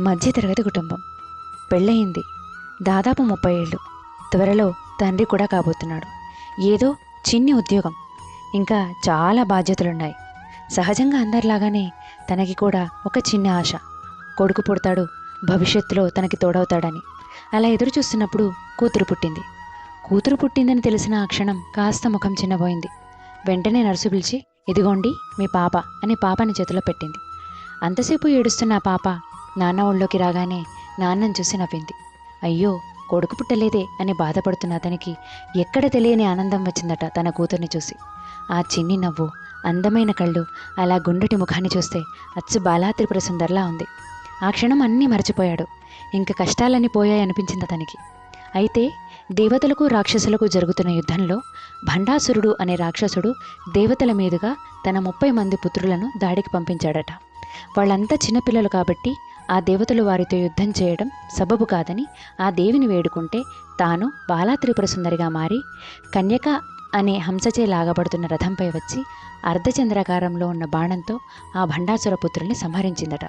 మధ్యతరగతి కుటుంబం. పెళ్ళయింది. దాదాపు ముప్పై ఏళ్ళు. త్వరలో తండ్రి కూడా కాబోతున్నాడు. ఏదో చిన్ని ఉద్యోగం. ఇంకా చాలా బాధ్యతలున్నాయి. సహజంగా అందరిలాగానే తనకి కూడా ఒక చిన్న ఆశ. కొడుకు పుడతాడు. భవిష్యత్తులో తనకి తోడవుతాడని. అలా ఎదురు చూస్తున్నప్పుడు కూతురు పుట్టింది. కూతురు పుట్టిందని తెలిసిన ఆ క్షణం కాస్త ముఖం చిన్నబోయింది. వెంటనే నర్సు పిలిచి ఇదిగోండి మీ పాప అని పాపని చేతిలో పెట్టింది. అంతసేపు ఏడుస్తున్న పాప నాన్న ఒళ్ళోకి రాగానే నాన్నని చూసి నవ్వింది. అయ్యో కొడుకు పుట్టలేదే అని బాధపడుతున్న అతనికి ఎక్కడ తెలియని ఆనందం వచ్చిందట తన కూతుర్ని చూసి. ఆ చిన్ని నవ్వు అందమైన కళ్ళు అలా గుండటి ముఖాన్ని చూస్తే అచ్చు బాలా త్రిపుర సుందర్లా ఉంది. ఆ క్షణం అన్నీ మర్చిపోయాడు. ఇంక కష్టాలన్నీ పోయాయి అనిపించింది అతనికి. అయితే దేవతలకు రాక్షసులకు జరుగుతున్న యుద్ధంలో భండాసురుడు అనే రాక్షసుడు దేవతల మీదుగా తన ముప్పై మంది పుత్రులను దాడికి పంపించాడట. వాళ్ళంతా చిన్నపిల్లలు కాబట్టి ఆ దేవతలు వారితో యుద్ధం చేయడం సబబు కాదని ఆ దేవిని వేడుకుంటే తాను బాలా త్రిపుర సుందరిగా మారి కన్యక అనే హంసచే లాగబడుతున్న రథంపై వచ్చి అర్ధచంద్రాకారంలో ఉన్న బాణంతో ఆ భండాసుర పుత్రుల్ని సంహరించిందట.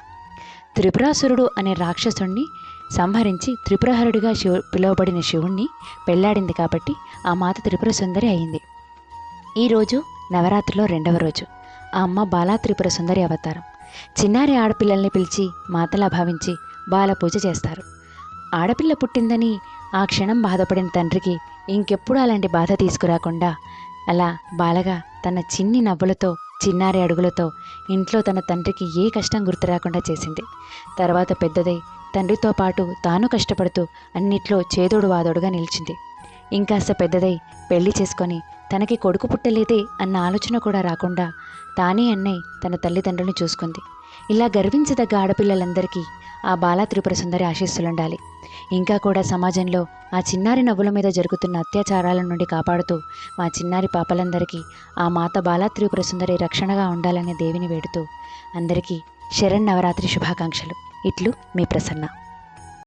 త్రిపురాసురుడు అనే రాక్షసుణ్ణి సంహరించి త్రిపురహరుడిగా శివు పిలువబడిన శివుణ్ణి పెళ్ళాడింది కాబట్టి ఆ మాత త్రిపుర సుందరి అయింది. ఈరోజు నవరాత్రిలో రెండవ రోజు. ఆ అమ్మ బాలా త్రిపుర సుందరి అవతారం. చిన్నారి ఆడపిల్లల్ని పిలిచి మాతలా భావించి బాల పూజ చేస్తారు. ఆడపిల్ల పుట్టిందని ఆ క్షణం బాధపడిన తండ్రికి ఇంకెప్పుడు అలాంటి బాధ తీసుకురాకుండా అలా బాలగా తన చిన్ని నవ్వులతో చిన్నారి అడుగులతో ఇంట్లో తన తండ్రికి ఏ కష్టం గుర్తురాకుండా చేసింది. తర్వాత పెద్దదై తండ్రితో పాటు తాను కష్టపడుతూ అన్నిట్లో చేదోడు వాదోడుగా నిలిచింది. ఇంకాస్త పెద్దదై పెళ్ళి చేసుకొని తనకి కొడుకు పుట్టలేదే అన్న ఆలోచన కూడా రాకుండా తానే అన్నయ్య తన తల్లిదండ్రులను చూసుకుంది. ఇలా గర్వించదగ్గ ఆడపిల్లలందరికీ ఆ బాలా త్రిపుర సుందరి ఆశీస్సులుండాలి. ఇంకా కూడా సమాజంలో ఆ చిన్నారి నవ్వుల మీద జరుగుతున్న అత్యాచారాల నుండి కాపాడుతూ మా చిన్నారి పాపలందరికీ ఆ మాత బాలా త్రిపుర సుందరి రక్షణగా ఉండాలనే దేవిని వేడుతూ అందరికీ శరణ్ నవరాత్రి శుభాకాంక్షలు. ఇట్లు మీ ప్రసన్న.